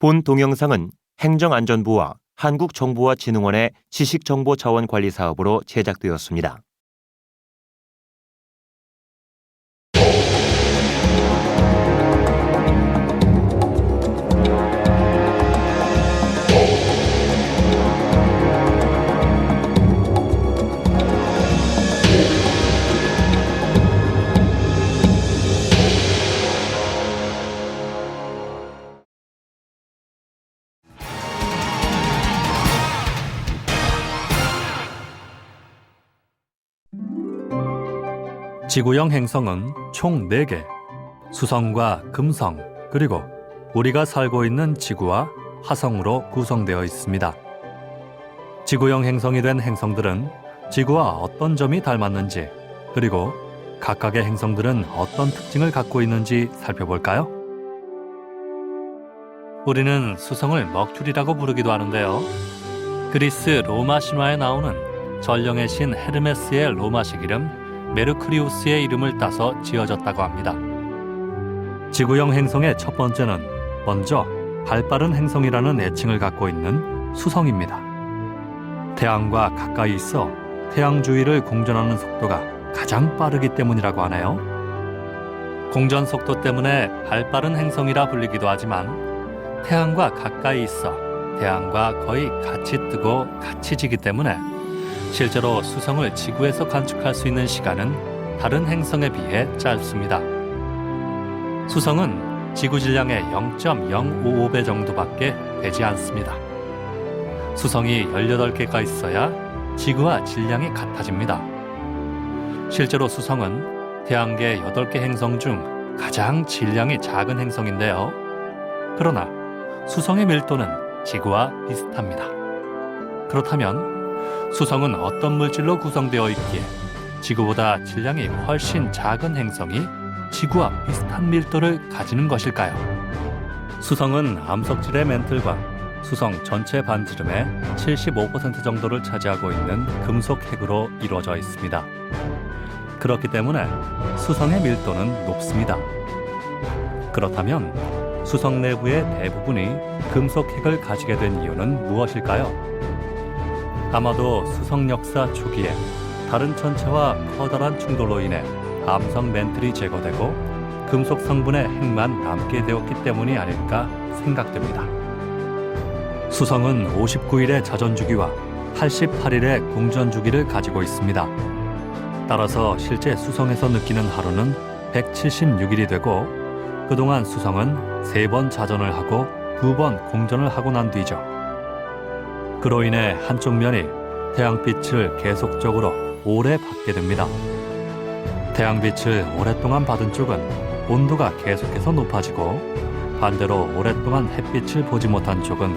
본 동영상은 행정안전부와 한국정보와진흥원의 지식정보자원관리 사업으로 제작되었습니다. 지구형 행성은 총 4개, 수성과 금성, 그리고 우리가 살고 있는 지구와 화성으로 구성되어 있습니다. 지구형 행성이 된 행성들은 지구와 어떤 점이 닮았는지, 그리고 각각의 행성들은 어떤 특징을 갖고 있는지 살펴볼까요? 우리는 수성을 먹줄이라고 부르기도 하는데요. 그리스 로마 신화에 나오는 전령의 신 헤르메스의 로마식 이름 메르크리우스의 이름을 따서 지어졌다고 합니다. 지구형 행성의 첫 번째는 먼저 발빠른 행성이라는 애칭을 갖고 있는 수성입니다. 태양과 가까이 있어 태양 주위를 공전하는 속도가 가장 빠르기 때문이라고 하네요. 공전 속도 때문에 발빠른 행성이라 불리기도 하지만 태양과 가까이 있어 태양과 거의 같이 뜨고 같이 지기 때문에 실제로 수성을 지구에서 관측할 수 있는 시간은 다른 행성에 비해 짧습니다. 수성은 지구 질량의 0.055배 정도밖에 되지 않습니다. 수성이 18개가 있어야 지구와 질량이 같아집니다. 실제로 수성은 태양계 8개 행성 중 가장 질량이 작은 행성인데요. 그러나 수성의 밀도는 지구와 비슷합니다. 그렇다면 수성은 어떤 물질로 구성되어 있기에 지구보다 질량이 훨씬 작은 행성이 지구와 비슷한 밀도를 가지는 것일까요? 수성은 암석질의 멘틀과 수성 전체 반지름의 75% 정도를 차지하고 있는 금속 핵으로 이루어져 있습니다. 그렇기 때문에 수성의 밀도는 높습니다. 그렇다면 수성 내부의 대부분이 금속 핵을 가지게 된 이유는 무엇일까요? 아마도 수성 역사 초기에 다른 천체와 커다란 충돌로 인해 암석 멘틀이 제거되고 금속 성분의 핵만 남게 되었기 때문이 아닐까 생각됩니다. 수성은 59일의 자전 주기와 88일의 공전 주기를 가지고 있습니다. 따라서 실제 수성에서 느끼는 하루는 176일이 되고 그동안 수성은 3번 자전을 하고 2번 공전을 하고 난 뒤죠. 그로 인해 한쪽 면이 태양빛을 계속적으로 오래 받게 됩니다. 태양빛을 오랫동안 받은 쪽은 온도가 계속해서 높아지고 반대로 오랫동안 햇빛을 보지 못한 쪽은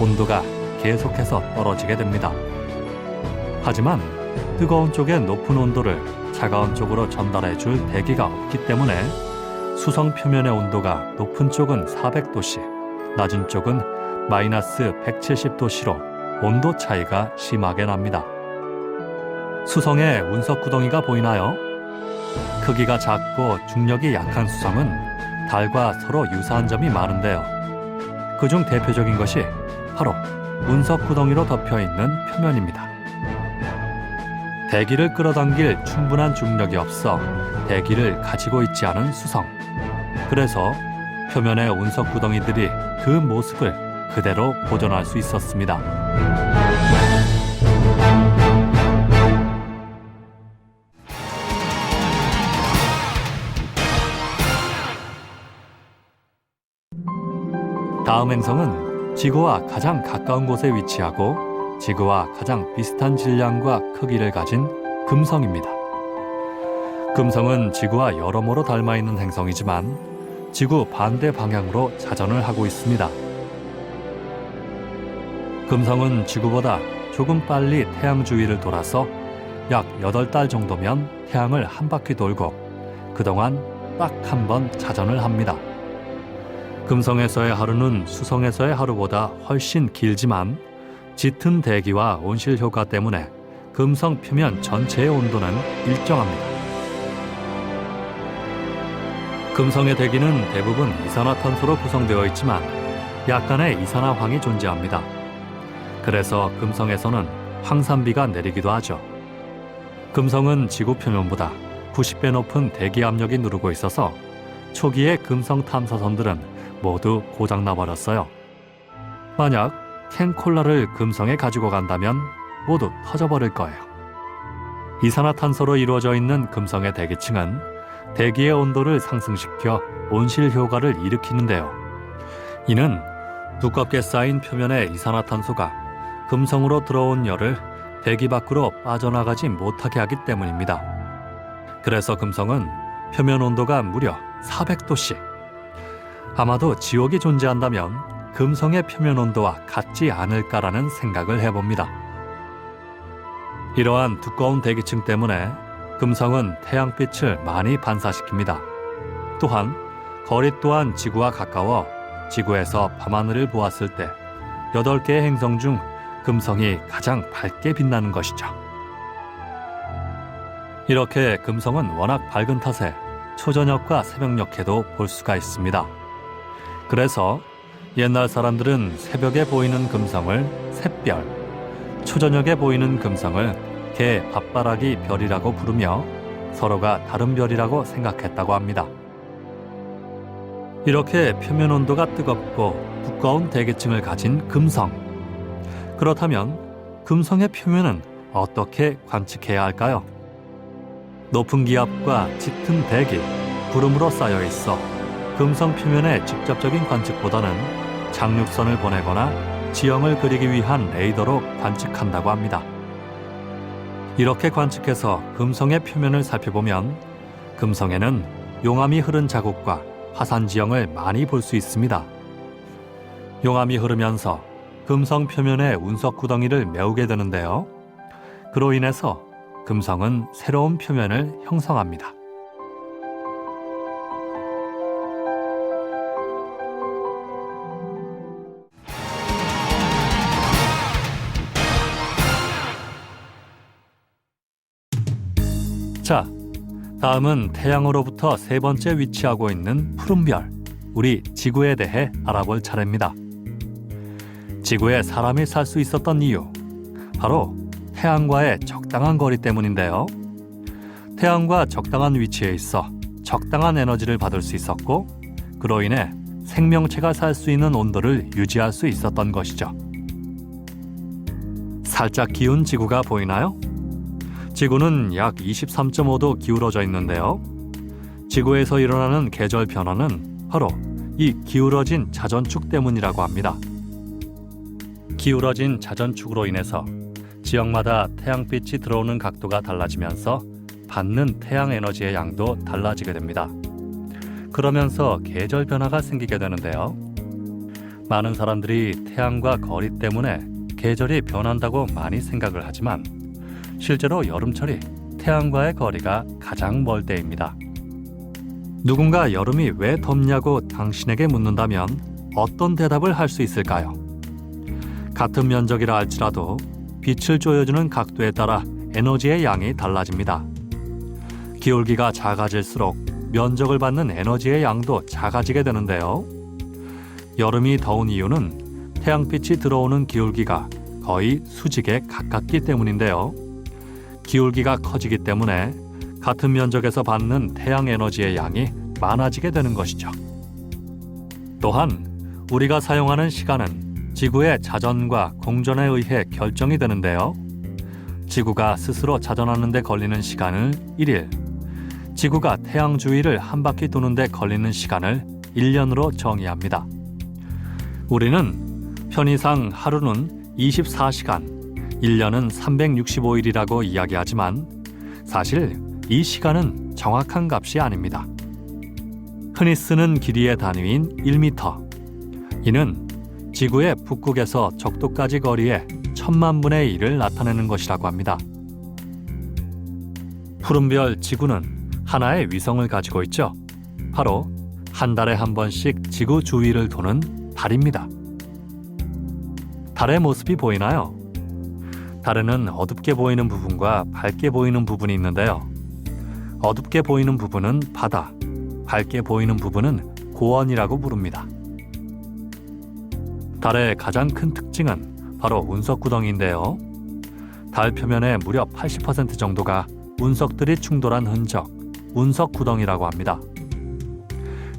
온도가 계속해서 떨어지게 됩니다. 하지만 뜨거운 쪽의 높은 온도를 차가운 쪽으로 전달해 줄 대기가 없기 때문에 수성 표면의 온도가 높은 쪽은 400도씨, 낮은 쪽은 마이너스 170도씨로 온도 차이가 심하게 납니다. 수성에 운석 구덩이가 보이나요? 크기가 작고 중력이 약한 수성은 달과 서로 유사한 점이 많은데요. 그중 대표적인 것이 바로 운석 구덩이로 덮여 있는 표면입니다. 대기를 끌어당길 충분한 중력이 없어 대기를 가지고 있지 않은 수성. 그래서 표면의 운석 구덩이들이 그 모습을 그대로 보존할 수 있었습니다. 다음 행성은 지구와 가장 가까운 곳에 위치하고 지구와 가장 비슷한 질량과 크기를 가진 금성입니다. 금성은 지구와 여러모로 닮아 있는 행성이지만 지구 반대 방향으로 자전을 하고 있습니다. 금성은 지구보다 조금 빨리 태양 주위를 돌아서 약 8달 정도면 태양을 한 바퀴 돌고 그동안 딱 한 번 자전을 합니다. 금성에서의 하루는 수성에서의 하루보다 훨씬 길지만 짙은 대기와 온실 효과 때문에 금성 표면 전체의 온도는 일정합니다. 금성의 대기는 대부분 이산화탄소로 구성되어 있지만 약간의 이산화황이 존재합니다. 그래서 금성에서는 황산비가 내리기도 하죠. 금성은 지구 표면보다 90배 높은 대기 압력이 누르고 있어서 초기의 금성 탐사선들은 모두 고장나 버렸어요. 만약 캔콜라를 금성에 가지고 간다면 모두 터져버릴 거예요. 이산화탄소로 이루어져 있는 금성의 대기층은 대기의 온도를 상승시켜 온실 효과를 일으키는데요. 이는 두껍게 쌓인 표면의 이산화탄소가 금성으로 들어온 열을 대기 밖으로 빠져나가지 못하게 하기 때문입니다. 그래서 금성은 표면 온도가 무려 400도씨. 아마도 지옥이 존재한다면 금성의 표면 온도와 같지 않을까라는 생각을 해봅니다. 이러한 두꺼운 대기층 때문에 금성은 태양빛을 많이 반사시킵니다. 또한 거리 또한 지구와 가까워 지구에서 밤하늘을 보았을 때 8개의 행성 중 금성이 가장 밝게 빛나는 것이죠. 이렇게 금성은 워낙 밝은 탓에 초저녁과 새벽녘에도 볼 수가 있습니다. 그래서 옛날 사람들은 새벽에 보이는 금성을 샛별, 초저녁에 보이는 금성을 개 밥바라기 별이라고 부르며 서로가 다른 별이라고 생각했다고 합니다. 이렇게 표면 온도가 뜨겁고 두꺼운 대기층을 가진 금성. 그렇다면 금성의 표면은 어떻게 관측해야 할까요? 높은 기압과 짙은 대기, 구름으로 쌓여 있어 금성 표면의 직접적인 관측보다는 장륙선을 보내거나 지형을 그리기 위한 레이더로 관측한다고 합니다. 이렇게 관측해서 금성의 표면을 살펴보면 금성에는 용암이 흐른 자국과 화산 지형을 많이 볼 수 있습니다. 용암이 흐르면서 금성 표면의 운석 구덩이를 메우게 되는데요. 그로 인해서 금성은 새로운 표면을 형성합니다. 자, 다음은 태양으로부터 세 번째 위치하고 있는 푸른 별, 우리 지구에 대해 알아볼 차례입니다. 지구에 사람이 살 수 있었던 이유, 바로 태양과의 적당한 거리 때문인데요. 태양과 적당한 위치에 있어 적당한 에너지를 받을 수 있었고, 그로 인해 생명체가 살 수 있는 온도를 유지할 수 있었던 것이죠. 살짝 기운 지구가 보이나요? 지구는 약 23.5도 기울어져 있는데요. 지구에서 일어나는 계절 변화는 바로 이 기울어진 자전축 때문이라고 합니다. 기울어진 자전축으로 인해서 지역마다 태양빛이 들어오는 각도가 달라지면서 받는 태양 에너지의 양도 달라지게 됩니다. 그러면서 계절 변화가 생기게 되는데요. 많은 사람들이 태양과 거리 때문에 계절이 변한다고 많이 생각을 하지만 실제로 여름철이 태양과의 거리가 가장 멀 때입니다. 누군가 여름이 왜 덥냐고 당신에게 묻는다면 어떤 대답을 할 수 있을까요? 같은 면적이라 할지라도 빛을 조여주는 각도에 따라 에너지의 양이 달라집니다. 기울기가 작아질수록 면적을 받는 에너지의 양도 작아지게 되는데요. 여름이 더운 이유는 태양빛이 들어오는 기울기가 거의 수직에 가깝기 때문인데요. 기울기가 커지기 때문에 같은 면적에서 받는 태양 에너지의 양이 많아지게 되는 것이죠. 또한 우리가 사용하는 시간은 지구의 자전과 공전에 의해 결정이 되는데요. 지구가 스스로 자전하는 데 걸리는 시간을 1일, 지구가 태양 주위를 한 바퀴 도는 데 걸리는 시간을 1년으로 정의합니다. 우리는 편의상 하루는 24시간, 1년은 365일이라고 이야기하지만 사실 이 시간은 정확한 값이 아닙니다. 흔히 쓰는 길이의 단위인 1m. 이는 지구의 북극에서 적도까지 거리의 천만 분의 1을 나타내는 것이라고 합니다. 푸른별 지구는 하나의 위성을 가지고 있죠. 바로 한 달에 한 번씩 지구 주위를 도는 달입니다. 달의 모습이 보이나요? 달에는 어둡게 보이는 부분과 밝게 보이는 부분이 있는데요. 어둡게 보이는 부분은 바다, 밝게 보이는 부분은 고원이라고 부릅니다. 달의 가장 큰 특징은 바로 운석 구덩이인데요. 달 표면의 무려 80% 정도가 운석들이 충돌한 흔적, 운석 구덩이라고 합니다.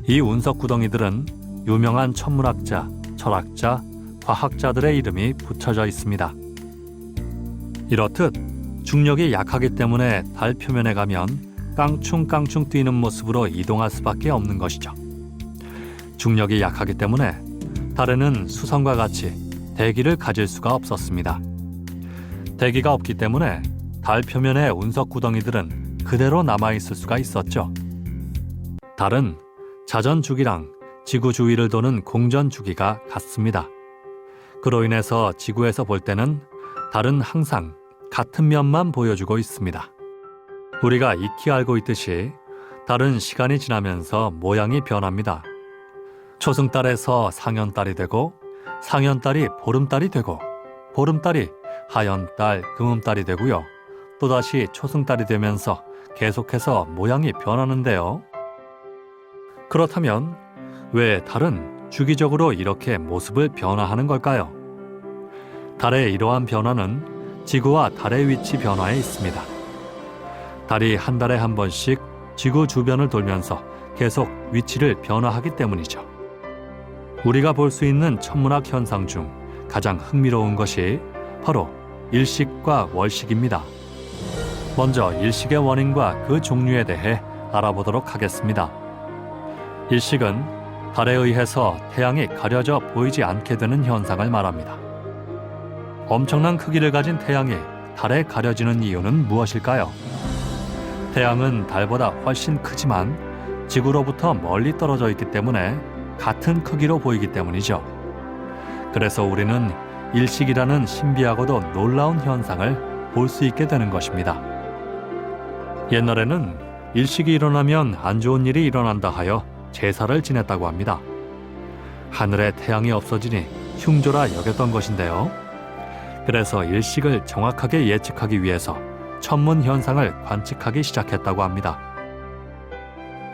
이 운석 구덩이들은 유명한 천문학자, 철학자, 과학자들의 이름이 붙여져 있습니다. 이렇듯 중력이 약하기 때문에 달 표면에 가면 깡충깡충 뛰는 모습으로 이동할 수밖에 없는 것이죠. 중력이 약하기 때문에 달에는 수성과 같이 대기를 가질 수가 없었습니다. 대기가 없기 때문에 달 표면의 운석 구덩이들은 그대로 남아 있을 수가 있었죠. 달은 자전 주기랑 지구 주위를 도는 공전 주기가 같습니다. 그로 인해서 지구에서 볼 때는 달은 항상 같은 면만 보여주고 있습니다. 우리가 익히 알고 있듯이 달은 시간이 지나면서 모양이 변합니다. 초승달에서 상현달이 되고 상현달이 보름달이 되고 보름달이 하현달, 금음달이 되고요. 또다시 초승달이 되면서 계속해서 모양이 변하는데요. 그렇다면 왜 달은 주기적으로 이렇게 모습을 변화하는 걸까요? 달의 이러한 변화는 지구와 달의 위치 변화에 있습니다. 달이 한 달에 한 번씩 지구 주변을 돌면서 계속 위치를 변화하기 때문이죠. 우리가 볼 수 있는 천문학 현상 중 가장 흥미로운 것이 바로 일식과 월식입니다. 먼저 일식의 원인과 그 종류에 대해 알아보도록 하겠습니다. 일식은 달에 의해서 태양이 가려져 보이지 않게 되는 현상을 말합니다. 엄청난 크기를 가진 태양이 달에 가려지는 이유는 무엇일까요? 태양은 달보다 훨씬 크지만 지구로부터 멀리 떨어져 있기 때문에 같은 크기로 보이기 때문이죠. 그래서 우리는 일식이라는 신비하고도 놀라운 현상을 볼 수 있게 되는 것입니다. 옛날에는 일식이 일어나면 안 좋은 일이 일어난다 하여 제사를 지냈다고 합니다. 하늘에 태양이 없어지니 흉조라 여겼던 것인데요. 그래서 일식을 정확하게 예측하기 위해서 천문 현상을 관측하기 시작했다고 합니다.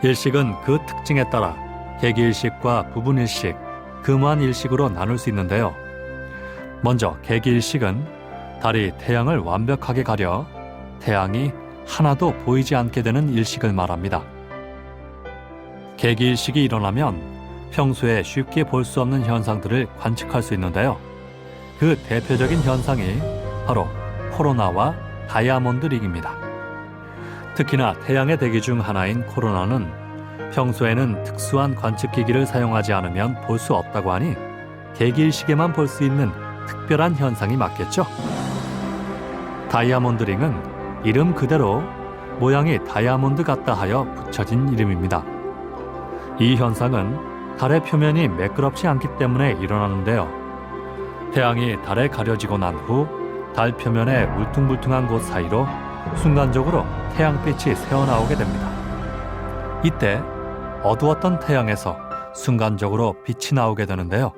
일식은 그 특징에 따라 개기일식과 부분일식, 금환일식으로 나눌 수 있는데요. 먼저 개기일식은 달이 태양을 완벽하게 가려 태양이 하나도 보이지 않게 되는 일식을 말합니다. 개기일식이 일어나면 평소에 쉽게 볼 수 없는 현상들을 관측할 수 있는데요. 그 대표적인 현상이 바로 코로나와 다이아몬드 링입니다. 특히나 태양의 대기 중 하나인 코로나는 평소에는 특수한 관측기기를 사용하지 않으면 볼 수 없다고 하니 개기일식에만 볼 수 있는 특별한 현상이 맞겠죠? 다이아몬드 링은 이름 그대로 모양이 다이아몬드 같다 하여 붙여진 이름입니다. 이 현상은 달의 표면이 매끄럽지 않기 때문에 일어나는데요. 태양이 달에 가려지고 난 후 달 표면의 울퉁불퉁한 곳 사이로 순간적으로 태양빛이 새어나오게 됩니다. 이때 어두웠던 태양에서 순간적으로 빛이 나오게 되는데요.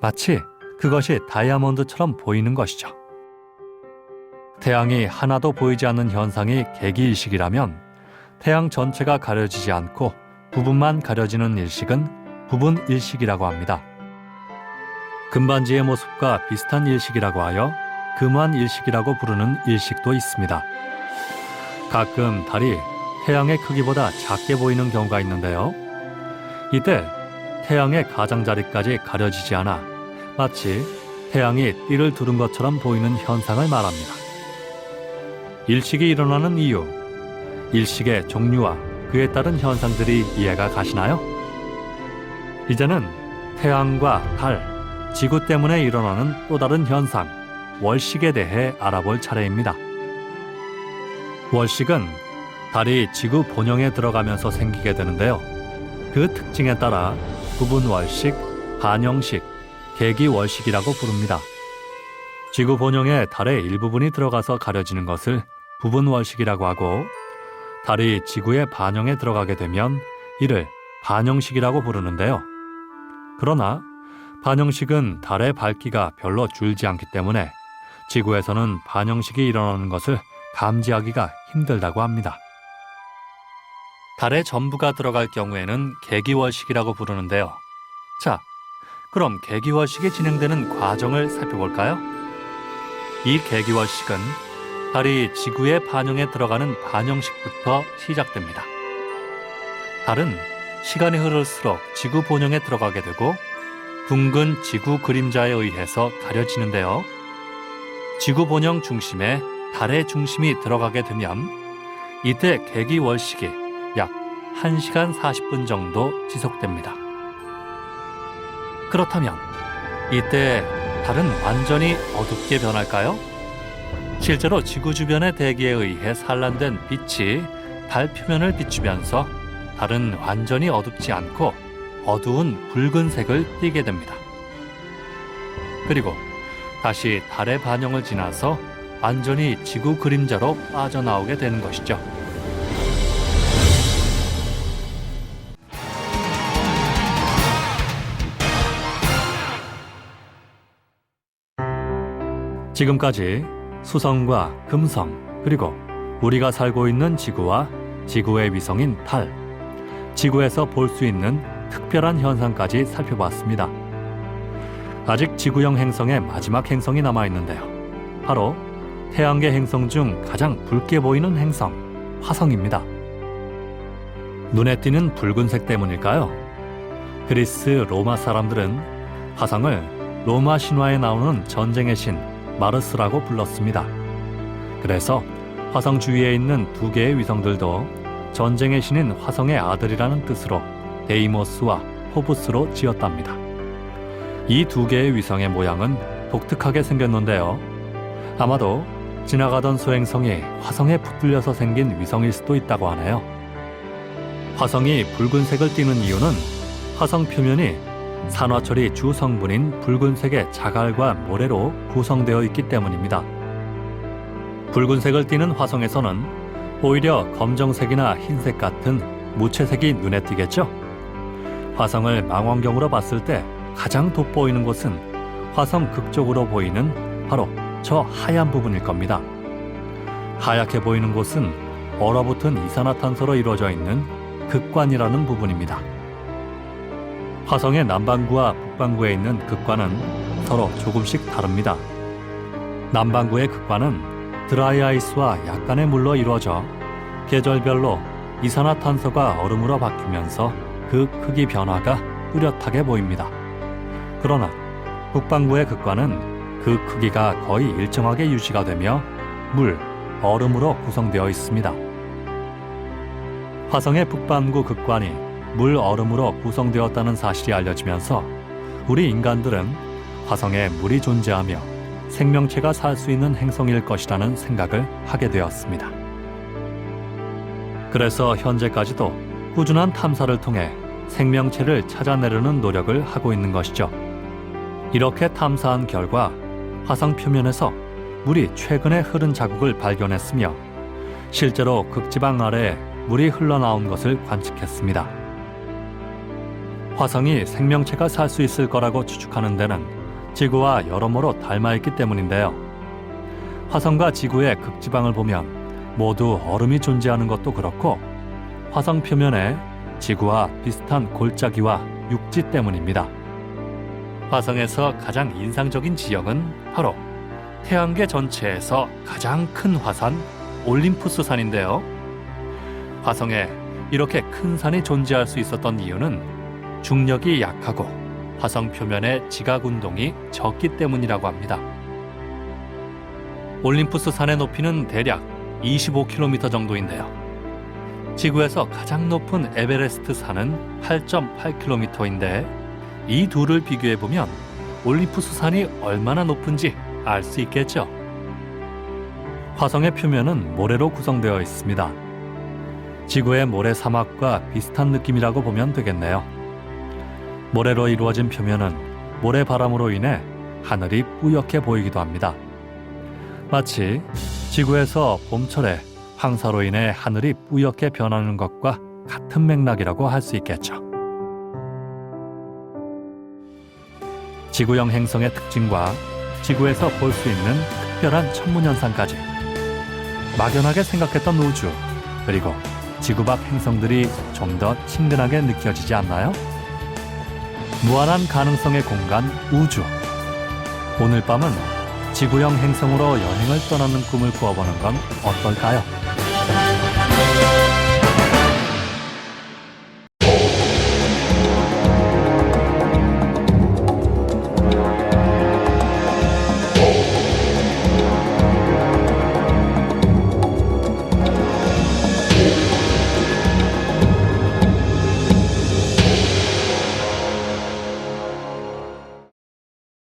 마치 그것이 다이아몬드처럼 보이는 것이죠. 태양이 하나도 보이지 않는 현상이 개기일식이라면 태양 전체가 가려지지 않고 부분만 가려지는 일식은 부분일식이라고 합니다. 금반지의 모습과 비슷한 일식이라고 하여 금환일식이라고 부르는 일식도 있습니다. 가끔 달이 태양의 크기보다 작게 보이는 경우가 있는데요. 이때 태양의 가장자리까지 가려지지 않아 마치 태양이 띠를 두른 것처럼 보이는 현상을 말합니다. 일식이 일어나는 이유, 일식의 종류와 그에 따른 현상들이 이해가 가시나요? 이제는 태양과 달, 지구 때문에 일어나는 또 다른 현상, 월식에 대해 알아볼 차례입니다. 월식은 달이 지구 본영에 들어가면서 생기게 되는데요. 그 특징에 따라 부분월식, 반영식, 계기월식이라고 부릅니다. 지구 본영에 달의 일부분이 들어가서 가려지는 것을 부분월식이라고 하고 달이 지구의 반영에 들어가게 되면 이를 반영식이라고 부르는데요. 그러나 반영식은 달의 밝기가 별로 줄지 않기 때문에 지구에서는 반영식이 일어나는 것을 감지하기가 힘들다고 합니다. 달의 전부가 들어갈 경우에는 개기월식이라고 부르는데요. 자, 그럼 개기월식이 진행되는 과정을 살펴볼까요? 이 개기월식은 달이 지구의 반영에 들어가는 반영식부터 시작됩니다. 달은 시간이 흐를수록 지구 본영에 들어가게 되고 둥근 지구 그림자에 의해서 가려지는데요. 지구 본영 중심에 달의 중심이 들어가게 되면 이때 개기월식이 약 1시간 40분 정도 지속됩니다. 그렇다면 이때 달은 완전히 어둡게 변할까요? 실제로 지구 주변의 대기에 의해 산란된 빛이 달 표면을 비추면서 달은 완전히 어둡지 않고 어두운 붉은색을 띠게 됩니다. 그리고 다시 달의 반영을 지나서 완전히 지구 그림자로 빠져나오게 되는 것이죠. 지금까지 수성과 금성 그리고 우리가 살고 있는 지구와 지구의 위성인 달, 지구에서 볼 수 있는 특별한 현상까지 살펴봤습니다. 아직 지구형 행성의 마지막 행성이 남아 있는데요. 바로 태양계 행성 중 가장 붉게 보이는 행성, 화성입니다. 눈에 띄는 붉은색 때문일까요? 그리스 로마 사람들은 화성을 로마 신화에 나오는 전쟁의 신 마르스라고 불렀습니다. 그래서 화성 주위에 있는 두 개의 위성들도 전쟁의 신인 화성의 아들이라는 뜻으로 데이모스와 포부스로 지었답니다. 이 두 개의 위성의 모양은 독특하게 생겼는데요. 아마도 지나가던 소행성이 화성에 붙들려서 생긴 위성일 수도 있다고 하네요. 화성이 붉은색을 띠는 이유는 화성 표면이 산화철이 주 성분인 붉은색의 자갈과 모래로 구성되어 있기 때문입니다. 붉은색을 띠는 화성에서는 오히려 검정색이나 흰색 같은 무채색이 눈에 띄겠죠? 화성을 망원경으로 봤을 때 가장 돋보이는 곳은 화성 극쪽으로 보이는 바로 저 하얀 부분일 겁니다. 하얗게 보이는 곳은 얼어붙은 이산화탄소로 이루어져 있는 극관이라는 부분입니다. 화성의 남반구와 북반구에 있는 극관은 서로 조금씩 다릅니다. 남반구의 극관은 드라이 아이스와 약간의 물로 이루어져 계절별로 이산화탄소가 얼음으로 바뀌면서 그 크기 변화가 뚜렷하게 보입니다. 그러나 북반구의 극관은 그 크기가 거의 일정하게 유지가 되며 물, 얼음으로 구성되어 있습니다. 화성의 북반구 극관이 물 얼음으로 구성되었다는 사실이 알려지면서 우리 인간들은 화성에 물이 존재하며 생명체가 살 수 있는 행성일 것이라는 생각을 하게 되었습니다. 그래서 현재까지도 꾸준한 탐사를 통해 생명체를 찾아내려는 노력을 하고 있는 것이죠. 이렇게 탐사한 결과 화성 표면에서 물이 최근에 흐른 자국을 발견했으며 실제로 극지방 아래에 물이 흘러나온 것을 관측했습니다. 화성이 생명체가 살 수 있을 거라고 추측하는 데는 지구와 여러모로 닮아 있기 때문인데요. 화성과 지구의 극지방을 보면 모두 얼음이 존재하는 것도 그렇고 화성 표면에 지구와 비슷한 골짜기와 육지 때문입니다. 화성에서 가장 인상적인 지역은 바로 태양계 전체에서 가장 큰 화산 올림푸스 산인데요. 화성에 이렇게 큰 산이 존재할 수 있었던 이유는 중력이 약하고 화성 표면의 지각 운동이 적기 때문이라고 합니다. 올림푸스 산의 높이는 대략 25km 정도인데요. 지구에서 가장 높은 에베레스트 산은 8.8km인데 이 둘을 비교해 보면 올림푸스 산이 얼마나 높은지 알 수 있겠죠. 화성의 표면은 모래로 구성되어 있습니다. 지구의 모래 사막과 비슷한 느낌이라고 보면 되겠네요. 모래로 이루어진 표면은 모래 바람으로 인해 하늘이 뿌옇게 보이기도 합니다. 마치 지구에서 봄철에 황사로 인해 하늘이 뿌옇게 변하는 것과 같은 맥락이라고 할 수 있겠죠. 지구형 행성의 특징과 지구에서 볼 수 있는 특별한 천문현상까지 막연하게 생각했던 우주 그리고 지구 밖 행성들이 좀 더 친근하게 느껴지지 않나요? 무한한 가능성의 공간 우주. 오늘 밤은 지구형 행성으로 여행을 떠나는 꿈을 꾸어보는 건 어떨까요?